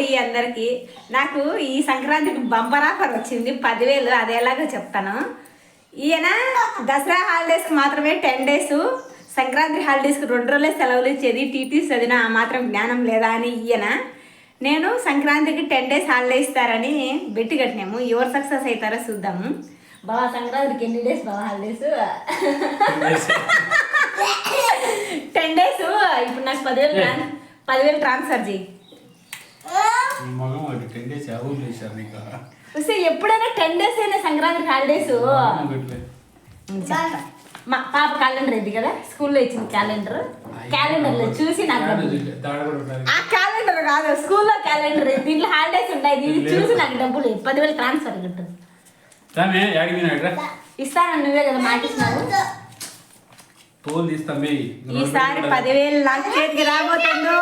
అండి అందరికి నాకు ఈ సంక్రాంతికి బంపర్ ఆఫర్ వచ్చింది పదివేలు అది ఎలాగో చెప్తాను. ఈయన దసరా హాలిడేస్కి మాత్రమే టెన్ డేస్ సంక్రాంతి హాలిడేస్కి రెండు రోజులే సెలవులు ఇచ్చేది టీటీ చదివిన ఆ మాత్రం జ్ఞానం లేదా అని ఈయన. నేను సంక్రాంతికి టెన్ డేస్ హాలిడే ఇస్తారని బెట్టి కట్టినాము ఎవరు సక్సెస్ అవుతారో చూద్దాము. బావా సంక్రాంతికి ఎన్ని డేస్ బావా హాలిడేస్ టెన్ డేస్ ఇప్పుడు నాకు పదివేలు పదివేలు ట్రాన్స్ఫర్ చేయి మగం అది టెన్ డేస్ ఎవరు చేశారు నీకు వస్తే ఎప్పుడైనా టెన్ డేస్ అయినా సంక్రాంతి హాలిడేస్. మా పాప క్యాలెండర్ ఇది కదా స్కూల్లో ఇచ్చిన క్యాలెండర్ క్యాలెండర్లో చూసి నాకు ఆ క్యాలెండర్ కాదు స్కూల్లో క్యాలెండర్ దీంట్లో హాలిడేస్ ఉంటాయి ఇది చూసి నాకు డబ్బులు పదివేలు ట్రాన్స్ఫర్ కట్టు. తామే అడిగినాడ్రా ఇస్తానని నువ్వే కదా మాట ఇచ్చినావు తోలు తీస్తామే ఈసారి పదివేలు నాకు చేతికి రాబోతుందో.